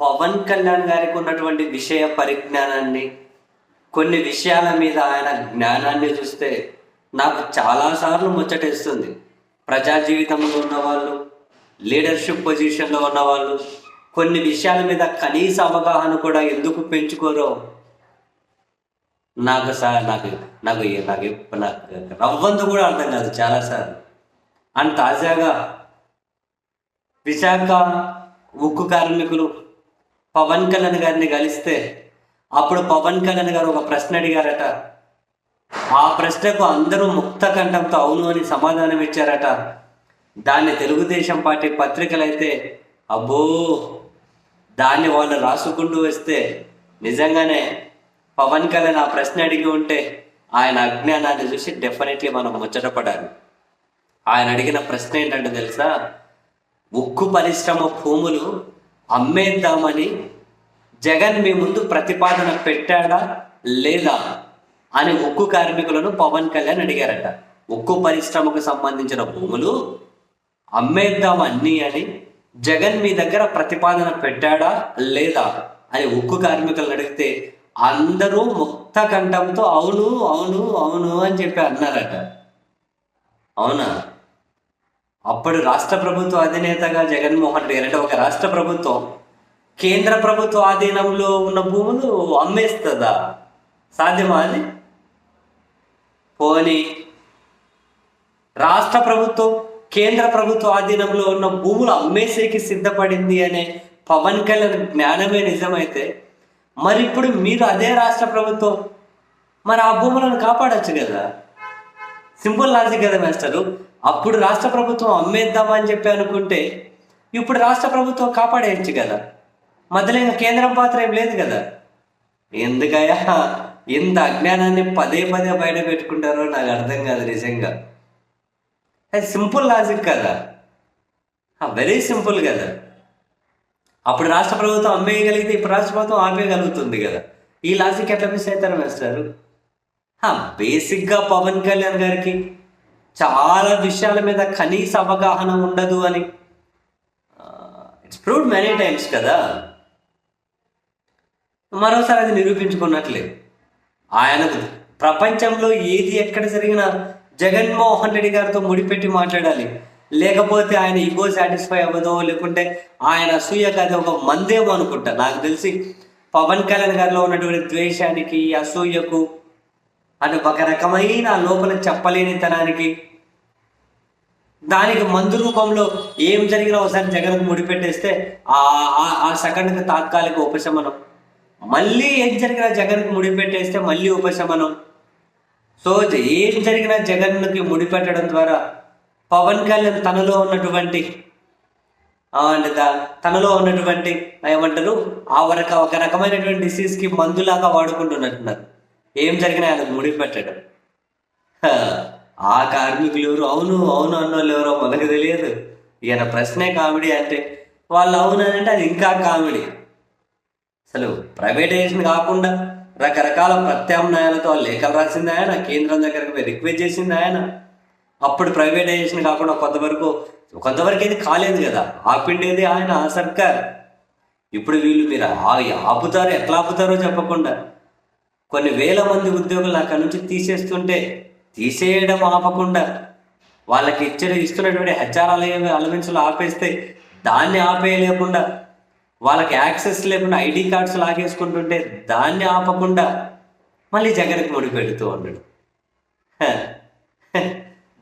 పవన్ కళ్యాణ్ గారికి ఉన్నటువంటి విషయ పరిజ్ఞానాన్ని కొన్ని విషయాల మీద ఆయన జ్ఞానాన్ని చూస్తే నాకు చాలాసార్లు ముచ్చటేస్తుంది. ప్రజా జీవితంలో ఉన్నవాళ్ళు లీడర్షిప్ పొజిషన్లో ఉన్నవాళ్ళు కొన్ని విషయాల మీద కనీస అవగాహన కూడా ఎందుకు పెంచుకోరో నాకు సార్ నాకు నాకు నాకు నాకు రవ్వంత కూడా అర్థం కాదు చాలాసార్లు అండ్ తాజాగా విశాఖ ఉక్కు కార్మికులు పవన్ కళ్యాణ్ గారిని కలిస్తే అప్పుడు పవన్ కళ్యాణ్ గారు ఒక ప్రశ్న అడిగారట. ఆ ప్రశ్నకు అందరూ ముక్త కంఠంతో అవును అని సమాధానం ఇచ్చారట. దాన్ని తెలుగుదేశం పార్టీ పత్రికలు అయితే అబ్బో దాన్ని వాళ్ళు రాసుకుంటూ వస్తే నిజంగానే పవన్ కళ్యాణ్ ఆ ప్రశ్న అడిగి ఉంటే ఆయన అజ్ఞానాన్ని చూసి డెఫినెట్లీ మనం ముచ్చటపడాలి ఆయన అడిగిన ప్రశ్న ఏంటంటే తెలుసా? ఉక్కు పరిశ్రమ భూములు అమ్మేద్దామని జగన్ మీ ముందు ప్రతిపాదన పెట్టాడా లేదా అని ఉక్కు కార్మికులను పవన్ కళ్యాణ్ అడిగారట. ఉక్కు పరిశ్రమకు సంబంధించిన భూములు అమ్మేద్దాం అన్ని అని జగన్ మీ దగ్గర ప్రతిపాదన పెట్టాడా లేదా అని ఉక్కు కార్మికులను అడిగితే అందరూ ముక్త కంఠంతో అవును అవును అవును అని చెప్పి అన్నారట. అవునా? అప్పుడు రాష్ట్ర ప్రభుత్వ అధినేతగా జగన్మోహన్ రెడ్డి అంటే ఒక రాష్ట్ర ప్రభుత్వం. కేంద్ర ప్రభుత్వ ఆధీనంలో ఉన్న భూములు అమ్మేస్తుందా? సాధ్యమా అది? పోనీ రాష్ట్ర ప్రభుత్వం కేంద్ర ప్రభుత్వ ఆధీనంలో ఉన్న భూములు అమ్మేసేకి సిద్ధపడింది అనే పవన్ కళ్యాణ్ జ్ఞానమే నిజమైతే మరి ఇప్పుడు మీరు అదే రాష్ట్ర ప్రభుత్వం మరి ఆ భూములను కాపాడొచ్చు కదా? సింపుల్ లాజిక్ కదా మాస్టరు అప్పుడు రాష్ట్ర ప్రభుత్వం అమ్మేద్దామని చెప్పి అనుకుంటే ఇప్పుడు రాష్ట్ర ప్రభుత్వం కాపాడేయచ్చు కదా మధ్యలో ఇంకా కేంద్రం పాత్ర ఏం లేదు కదా. ఎందుకయ్యా? ఇంత అజ్ఞానాన్ని పదే పదే బయట పెట్టుకుంటారో నాకు అర్థం కాదు నిజంగా. అది సింపుల్ లాజిక్ కదా. వెరీ సింపుల్ కదా. అప్పుడు రాష్ట్ర ప్రభుత్వం అమ్మేయగలిగితే ఇప్పుడు రాష్ట్ర ప్రభుత్వం ఆపేయగలుగుతుంది కదా. ఈ లాజిక్ ఎట్లా మిస్ అవుతారు మాస్టారు బేసిక్గా పవన్ కళ్యాణ్ గారికి చాలా విషయాల మీద కనీస అవగాహన ఉండదు అని. ఇట్స్ ప్రూవ్డ్ మెనీ టైమ్స్ కదా. మరోసారి అది నిరూపించుకున్నట్లేదు. ఆయనకు ప్రపంచంలో ఏది ఎక్కడ జరిగినా జగన్మోహన్ రెడ్డి గారితో ముడిపెట్టి మాట్లాడాలి. లేకపోతే ఆయన ఈగో సాటిస్ఫై అవ్వదో లేకుంటే ఆయన అసూయ కాదు ఒక మందేమో అనుకుంటా. నాకు తెలిసి పవన్ కళ్యాణ్ గారిలో ఉన్నటువంటి ద్వేషానికి అసూయకు అని ఒక రకమైన లోపల చెప్పలేనితనానికి. దానికి మందు రూపంలో ఏం జరిగినా ఒకసారి జగన్కు ముడిపెట్టేస్తే ఆ సెకండ్కి తాత్కాలిక ఉపశమనం. మళ్ళీ ఏం జరిగినా జగన్కి ముడిపెట్టేస్తే మళ్ళీ ఉపశమనం. సో ఏం జరిగినా జగన్కి ముడిపెట్టడం ద్వారా పవన్ కళ్యాణ్ తనలో ఉన్నటువంటి అంటే తనలో ఉన్నటువంటి ఏమంటారు ఆ వరకు ఒక రకమైనటువంటి డిసీజ్కి మందులాగా వాడుకుంటున్నట్టున్నారు. ఏం జరిగినా ఆయనకు ముడిపెట్టడం పెట్టడం? ఆ కార్మికులు ఎవరు? అవును అవును అన్నోళ్ళు ఎవరో మనకు తెలియదు. ఈయన ప్రశ్నే కామెడీ అంటే వాళ్ళు అవును అని అంటే అది ఇంకా కామెడీ. అసలు ప్రైవేటైజేషన్ కాకుండా రకరకాల ప్రత్యామ్నాయాలతో లేఖలు రాసింది ఆయన కేంద్రం దగ్గరకు పోయి రిక్వెస్ట్ చేసింది ఆయన. అప్పుడు ప్రైవేటైజేషన్ కాకుండా కొంతవరకు కొంతవరకు అయితే కాలేదు కదా. ఆపిండేది ఆయన సర్కార్. ఇప్పుడు వీళ్ళు మీరు ఆ- ఆపుతారు ఎట్లా ఆపుతారో చెప్పకుండా. కొన్ని వేల మంది ఉద్యోగులు అక్కడి నుంచి తీసేస్తుంటే తీసేయడం ఆపకుండా వాళ్ళకి ఇచ్చిన ఇస్తున్నటువంటి హెచ్ఆర్ అలవెన్స్లు ఆపేస్తే దాన్ని ఆపేయలేకుండా వాళ్ళకి యాక్సెస్ లేకుండా ఐడి కార్డ్స్ లాగేసుకుంటుంటే దాన్ని ఆపకుండా మళ్ళీ జగన్కి ముడి పెడుతూ ఉండడు.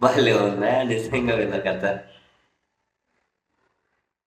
భలే ఉందా? నిజంగా వీళ్ళ కథ.